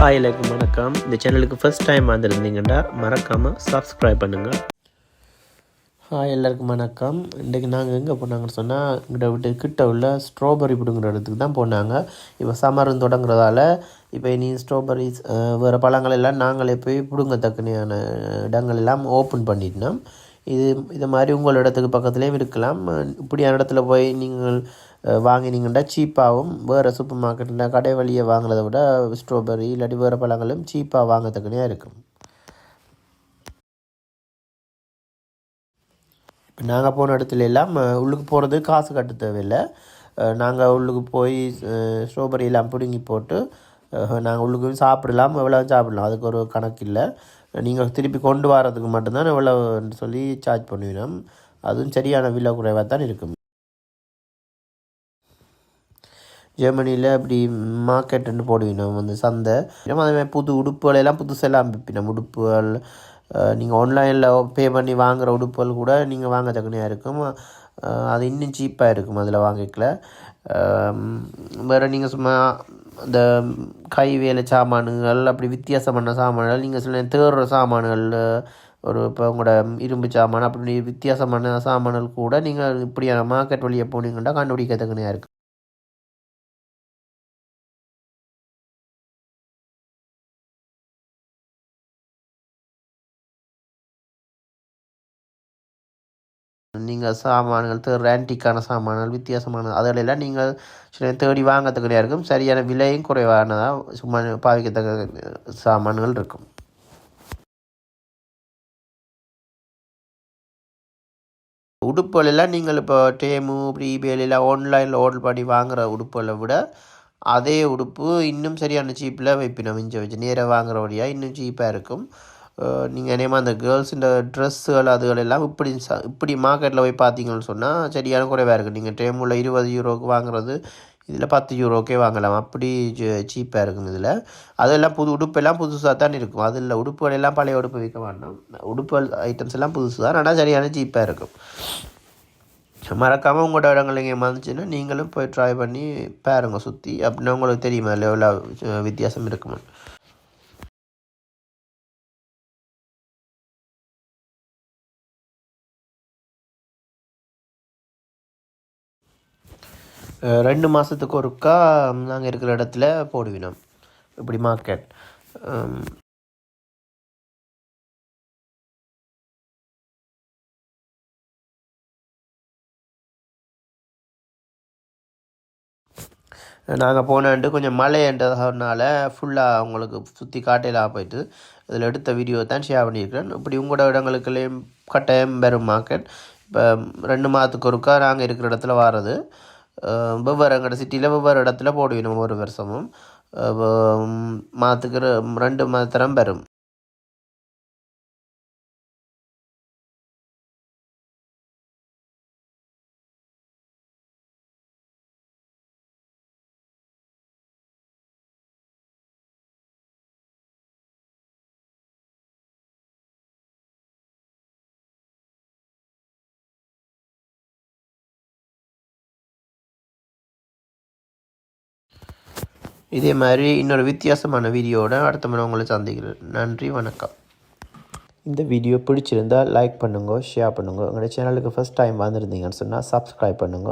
Hi எல்லாருக்கும் வணக்கம். இந்த சேனலுக்கு ஃபர்ஸ்ட் டைம் வந்திருந்தீங்கன்னா மறக்காமல் சப்ஸ்கிரைப் பண்ணுங்கள் ஹாய் எல்லாருக்கும் வணக்கம். இன்றைக்கு நாங்கள் எங்கே போனாங்கன்னு சொன்னால் இங்கிட்ட விட்டு கிட்ட உள்ள ஸ்ட்ராபெரி பிடுங்குற இடத்துக்கு தான் போனாங்க. இப்போ சம்மரும் தொடங்குறதால இப்போ இனி ஸ்ட்ராபெரிஸ் வேறு பழங்கள் எல்லாம் நாங்களே போய் பிடுங்கத்தக்கனையான இடங்கள் எல்லாம் ஓப்பன் பண்ணிட்டோம் இது இது மாதிரி உங்கள் இடத்துக்கு பக்கத்துலேயும் இருக்கலாம். இப்படியான இடத்துல போய் நீங்கள் வாங்கினீங்கன்னா சீப்பாகவும் வேறு சூப்பர் மார்க்கெட்டில் கடை வழியை வாங்குறதை விட ஸ்ட்ராபெரி இல்லாட்டி வேறு பழங்களும் சீப்பாக வாங்கத்தக்கனையாக இருக்கும். இப்போ நாங்கள் போன இடத்துல எல்லாம் உள்ளுக்கு போகிறது காசு கட்ட தேவையில்லை. நாங்கள் உள்ளுக்கு போய் ஸ்ட்ராபெரி எல்லாம் பிடுங்கி போட்டு நாங்கள் உள்ளுக்கு போய் சாப்பிடலாம் எவ்வளோ சாப்பிடலாம் அதுக்கு ஒரு கணக்கு இல்லை. நீங்கள் திருப்பி கொண்டு வரதுக்கு மட்டும்தான் எவ்வளோன்னு சொல்லி சார்ஜ் பண்ணுவினோம் அதுவும் சரியான விலை குறைவாக தான் இருக்கும். ஜெர்மனியில் இப்படி மார்க்கெட்டுன்னு போடுவினோம். வந்து சந்தை. நம்ம அதே புது உடுப்புகள் எல்லாம் புதுசெல்லாம் விற்பினோம் உடுப்புகள் நீங்கள் ஆன்லைனில் பே பண்ணி வாங்குகிற உடுப்புகள் கூட நீங்கள் வாங்க தக்கனையாக இருக்கும். அது இன்னும் சீப்பாக இருக்கும். அதில் வாங்கிக்கல. வேறு நீங்கள் சும்மா இந்த கை வேலை சாமான்கள் அப்படி வித்தியாசமான சாமான்கள் நீங்கள் சில நேரம் தேடுற சாமான்கள் ஒரு இப்போ உங்களோட இரும்பு சாமான் அப்படி வித்தியாசமான சாமான்கள் கூட நீங்கள் இப்படியான மார்க்கெட் வழியை போனீங்கன்னா கண்டுபிடிக்க இருக்குது நீங்கள் சாமான்கள் ரேண்டிக்கான சாமான்கள் வித்தியாசமான அதிலெல்லாம் நீங்கள் சில தேடி வாங்கத்தக்கனையாக இருக்கும். சரியான விலையும் குறைவானதாக சும்மா பாவிக்கத்தக்க சாமான்கள் இருக்கும். உடுப்புகளெல்லாம் நீங்கள் இப்போ டேமு இப்படி இபேலாம் ஆன்லைனில் ஆர்டர் பண்ணி வாங்குற உடுப்புகளை விட அதே உடுப்பு இன்னும் சரியான சீப்பில் வைப்பினோம். மிஞ்ச வச்சு நேராக வாங்குற வழியாக இன்னும் சீப்பாக இருக்கும். நீங்கள் என்னமா அந்த கேர்ள்ஸ் இந்த ட்ரெஸ்ஸுகள் அதுகள் எல்லாம் இப்படி ச இப்படி மார்க்கெட்டில் போய் பார்த்தீங்கன்னு சொன்னால் சரியான குறைவாக இருக்குது நீங்கள் டேமுள்ள இருபது யூரோக்கு வாங்குறது இதில் பத்து யூரோக்கே வாங்கலாம். அப்படி சீப்பாக இருக்கும் இதில். அதெல்லாம் புது உடுப்பெல்லாம் புதுசாக தான் இருக்கும். அதில் உடுப்புகள் எல்லாம் பழைய உடுப்பு விற்க வேண்டாம். உடுப்பு ஐட்டம்ஸ் எல்லாம் புதுசு தான். ஆனால் சரியான சீப்பாக இருக்கும். மறக்காமல் உங்களோட இடங்கள் எங்கே வந்துச்சுன்னா நீங்களும் போய் ட்ரை பண்ணி பாருங்க சுற்றி அப்படின்னா உங்களுக்கு தெரியுமா இல்லை எவ்வளோ வித்தியாசம் இருக்குமா ரெண்டு மாதத்துக்கு ஒருக்கா நாங்கள் இருக்கிற இடத்துல போடுவினோம் இப்படி மார்க்கெட் நாங்கள் போனாண்டு கொஞ்சம் மழைன்றதுனால ஃபுல்லாக அவங்களுக்கு சுற்றி காட்டையில் போயிட்டு அதில் எடுத்த வீடியோ தான் ஷேர் பண்ணியிருக்கிறேன். இப்படி உங்களோட இடங்களுக்குள்ளேயும் கட்டாயம் பெறும் மார்க்கெட் இப்போ ரெண்டு மாதத்துக்கு ஒருக்கா நாங்கள் இருக்கிற இடத்துல வாரது. வெவ்வேறு எங்கள்ட சிட்டியில் வெவ்வேறு இடத்துல போடுவோம் ஒவ்வொரு வருஷமும் மாதத்துக்கு ரெண்டு மாதத்தரம் வரும் இதே மாதிரி இன்னொரு வித்தியாசமான வீடியோவோட அடுத்த முறை உங்களை சந்திக்கிறேன். நன்றி வணக்கம். இந்த வீடியோ பிடிச்சிருந்தா லைக் பண்ணுங்க ஷேர் பண்ணுங்க. உங்களோட சேனலுக்கு ஃபஸ்ட் டைம் வந்திருந்தீங்கன்னு சொன்னால் சப்ஸ்கிரைப் பண்ணுங்க.